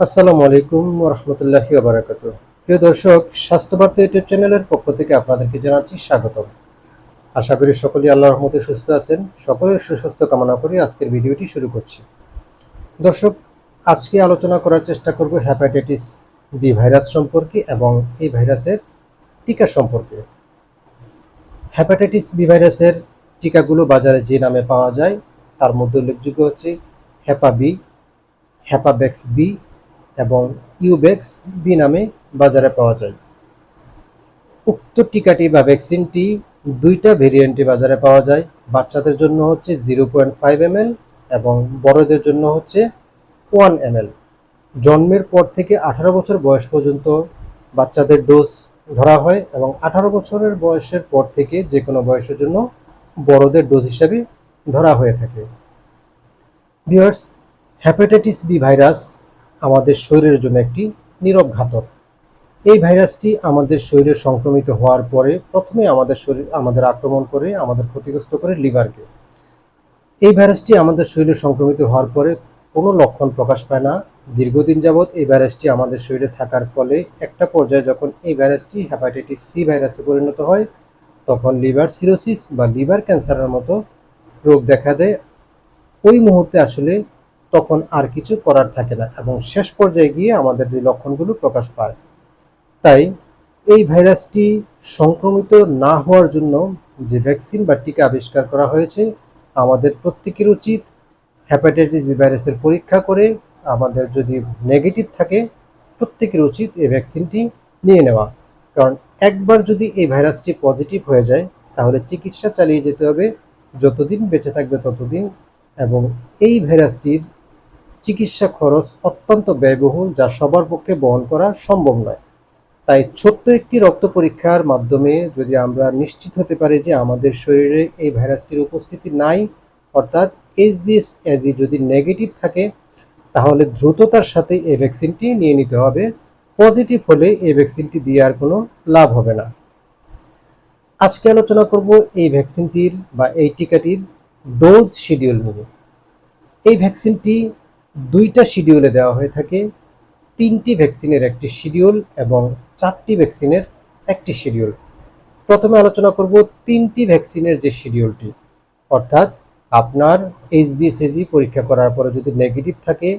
আসসালামু আলাইকুম রহমতুল্লাহি বারাকাত প্রিয় দর্শক, স্বাস্থ্যবার্তা ইউটিউব চ্যানেলের পক্ষ থেকে আপনাদেরকে জানাচ্ছি স্বাগতম। আশা করি সকলেই আল্লাহ রহমতে সুস্থ আছেন। সকলের সুস্বাস্থ্য কামনা করে আজকের ভিডিওটি শুরু করছি। দর্শক, আজকে আলোচনা করার চেষ্টা করব হ্যাপাটাইটিস বি ভাইরাস সম্পর্কে এবং এই ভাইরাসের টিকা সম্পর্কে। হ্যাপাটাইটিস বি ভাইরাসের টিকাগুলো বাজারে যে নামে পাওয়া যায়, তার মধ্যে উল্লেখযোগ্য হচ্ছে হ্যাপা বি হ্যাপাবেক্স বি এবং ইউবেক্স বি নামে বাজারে পাওয়া যায়। উক্ত টিকাটি বা ভ্যাকসিনটি দুইটা ভেরিয়েন্টে বাজারে পাওয়া যায়। বাচ্চাদের জন্য হচ্ছে জিরো পয়েন্ট ফাইভ এম এবং বড়দের জন্য হচ্ছে ওয়ান এম জন্মের পর থেকে আঠারো বছর বয়স পর্যন্ত বাচ্চাদের ডোজ ধরা হয় এবং আঠারো বছরের বয়সের পর থেকে যে কোনো বয়সের জন্য বড়দের ডোজ হিসাবে ধরা হয়ে থাকে। বিয়ার্স হ্যাপাটাইটিস বি ভাইরাস আমাদের শরীরের জন্য একটি নীরব ঘাতক। এই ভাইরাসটি আমাদের শরীরে সংক্রমিত হওয়ার পরে প্রথমে আমাদের শরীর, আমাদের আক্রমণ করে, আমাদের ক্ষতিগ্রস্ত করে লিভারকে। এই ভাইরাসটি আমাদের শরীরে সংক্রমিত হওয়ার পরে কোনো লক্ষণ প্রকাশ পায় না। দীর্ঘদিন যাবৎ এই ভাইরাসটি আমাদের শরীরে থাকার ফলে একটা পর্যায়ে যখন এই ভাইরাসটি হ্যাপাটাইটিস সি ভাইরাসে পরিণত হয়, তখন লিভার সিরোসিস বা লিভার ক্যান্সারের মতো রোগ দেখা দেয়। ওই মুহূর্তে আসলে তখন আর কিছু করার থাকে না এবং শেষ পর্যায়ে গিয়ে আমাদের যে লক্ষণগুলো প্রকাশ পায়। তাই এই ভাইরাসটি সংক্রমিত না হওয়ার জন্য যে ভ্যাকসিন বা টিকা আবিষ্কার করা হয়েছে, আমাদের প্রত্যেকের উচিত হ্যাপাটাইটিস বি ভাইরাসের পরীক্ষা করে আমাদের যদি নেগেটিভ থাকে, প্রত্যেকের উচিত এই ভ্যাকসিনটি নিয়ে নেওয়া। কারণ একবার যদি এই ভাইরাসটি পজিটিভ হয়ে যায়, তাহলে চিকিৎসা চালিয়ে যেতে হবে, যতদিন বেঁচে থাকবে ততদিন এবং এই ভাইরাসটির চিকিৎসা খরচ অত্যন্ত ব্যয়বহুল যা সবার পক্ষে বহন করা সম্ভব নয়। তাই ছোট্ট একটি রক্ত পরীক্ষার মাধ্যমে যদি আমরা নিশ্চিত হতে পারি যে আমাদের শরীরে এই ভাইরাসটির উপস্থিতি নাই, অর্থাৎ এস এইচবিএস এজি যদি নেগেটিভ থাকে, তাহলে দ্রুততার সাথে এই ভ্যাকসিনটি নিয়ে নিতে হবে। পজিটিভ হলে এই ভ্যাকসিনটি দিয়ে আর কোনো লাভ হবে না। আজকে আলোচনা করব এই ভ্যাকসিনটির বা এই টিকাটির ডোজ শিডিউল নিয়ে। এই ভ্যাকসিনটি দুইটা শিডিউলে দেওয়া হয়ে থাকে। তিনটি ভ্যাকসিনের একটি শিডিউল এবং চারটি ভ্যাকসিনের একটি শিডিউল প্রথমে আলোচনা করব তিনটি ভ্যাকসিনের যে শিডিউলটি অর্থাৎ আপনার এইচ এইচবিএসএজি পরীক্ষা করার পরে যদি নেগেটিভ থাকে,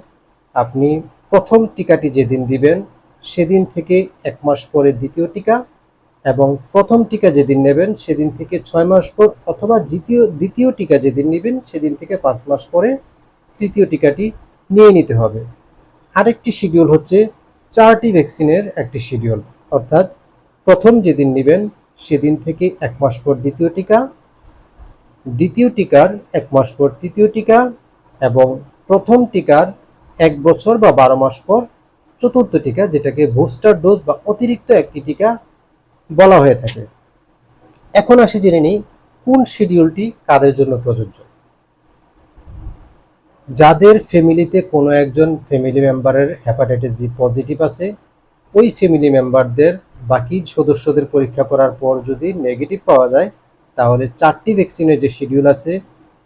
আপনি প্রথম টিকাটি যেদিন দিবেন, সেদিন থেকে এক মাস পরে দ্বিতীয় টিকা এবং প্রথম টিকা যেদিন নেবেন, সেদিন থেকে ছয় মাস পর অথবা দ্বিতীয় দ্বিতীয় টিকা যেদিন নেবেন, সেদিন থেকে পাঁচ মাস পরে তৃতীয় টিকাটি নিয়ে নিতে হবে। আরেকটি শিডিউল হচ্ছে চারটি ভ্যাকসিনের একটি শিডিউল। অর্থাৎ প্রথম যেদিন নেবেন সেদিন থেকে এক মাস পর দ্বিতীয় টিকা, দ্বিতীয় টিকার এক মাস পর তৃতীয় টিকা এবং প্রথম টিকার এক বছর বা বারো মাস পর চতুর্থ টিকা, যেটাকে বুস্টার ডোজ বা অতিরিক্ত একটি টিকা বলা হয়ে থাকে। এখন আসি জেনে নিই কোন শিডিউলটি কাদের জন্য প্রযোজ্য। যাদের ফ্যামিলিতে কোনো একজন ফ্যামিলি মেম্বারের হ্যাপাটাইটিস বি পজিটিভ আছে, ওই ফ্যামিলি মেম্বারদের বাকি সদস্যদের পরীক্ষা করার পর যদি নেগেটিভ পাওয়া যায়, তাহলে চারটি ভ্যাকসিনের যে শিডিউল আছে,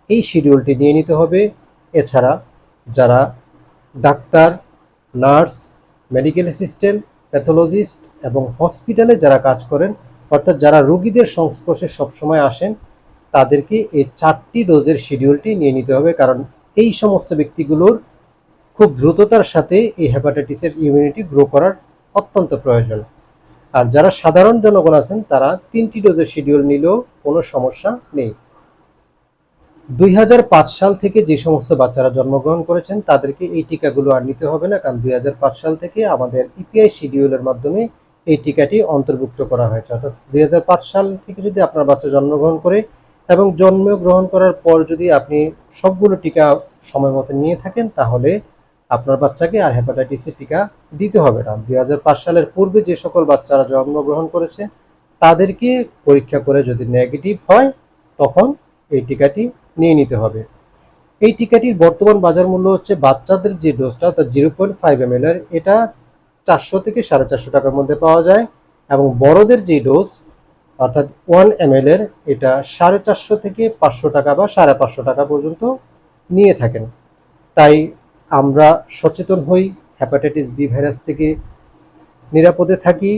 এই শিডিউলটি নিয়ে নিতে হবে। এছাড়া যারা doctor, nurse, medical assistant, pathologist এবং হসপিটালে যারা কাজ করেন, অর্থাৎ যারা রোগীদের সংস্পর্শে সবসময় আসেন, তাদেরকে এই চারটি ডোজের শিডিউলটি নিয়ে নিতে হবে। কারণ এই সমস্ত ব্যক্তিগুলোর খুব দ্রুততার সাথে এই হ্যাপাটাইটিসের ইমিউনিটি গ্রো করার অত্যন্ত প্রয়োজন। আর যারা সাধারণ জনগণ আছেন, তারা তিনটি ডোজের শিডিউল নিলেও কোনো সমস্যা নেই। দুই হাজার পাঁচ সাল থেকে যে সমস্ত বাচ্চারা জন্মগ্রহণ করেছেন, তাদেরকে এই টিকাগুলো আর নিতে হবে না, কারণ দুই হাজার পাঁচ সাল থেকে আমাদের ইপিআই শিডিউলের মাধ্যমে এই টিকাটি অন্তর্ভুক্ত করা হয়েছে। অর্থাৎ দুই হাজার পাঁচ সাল থেকে যদি আপনার বাচ্চা জন্মগ্রহণ করে এবং জন্মগ্রহণ করার পর যদি আপনি সবগুলো টিকা সময় মতো নিয়ে থাকেন, তাহলে আপনার বাচ্চাকে আর হ্যাপাটাইটিসের টিকা দিতে হবে না। দু হাজার পাঁচ সালের পূর্বে যে সকল বাচ্চারা জন্মগ্রহণ করেছে, তাদেরকে পরীক্ষা করে যদি নেগেটিভ হয়, তখন এই টিকাটি নিয়ে নিতে হবে। এই টিকাটির বর্তমান বাজার মূল্য হচ্ছে বাচ্চাদের যে ডোজটা, অর্থাৎ জিরো পয়েন্ট ফাইভ এম এটা চারশো থেকে সাড়ে চারশো টাকার মধ্যে পাওয়া যায় এবং বড়দের যে ডোজ অর্থাৎ ওয়ান এম এর এটা সাড়ে চারশো থেকে পাঁচশো টাকা বা সাড়ে পাঁচশো টাকা পর্যন্ত নিয়ে থাকেন। তাই আমরা সচেতন হই হ্যাপাটাইটিস বি ভাইরাস থেকে নিরাপদে থাকি।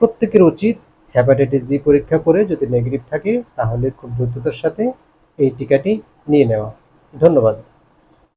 প্রত্যেকের উচিত হ্যাপাটাইটিস বি পরীক্ষা করে যদি নেগেটিভ থাকে তাহলে খুব দ্রুততার সাথে এই টিকাটি নিয়ে নেওয়া। ধন্যবাদ।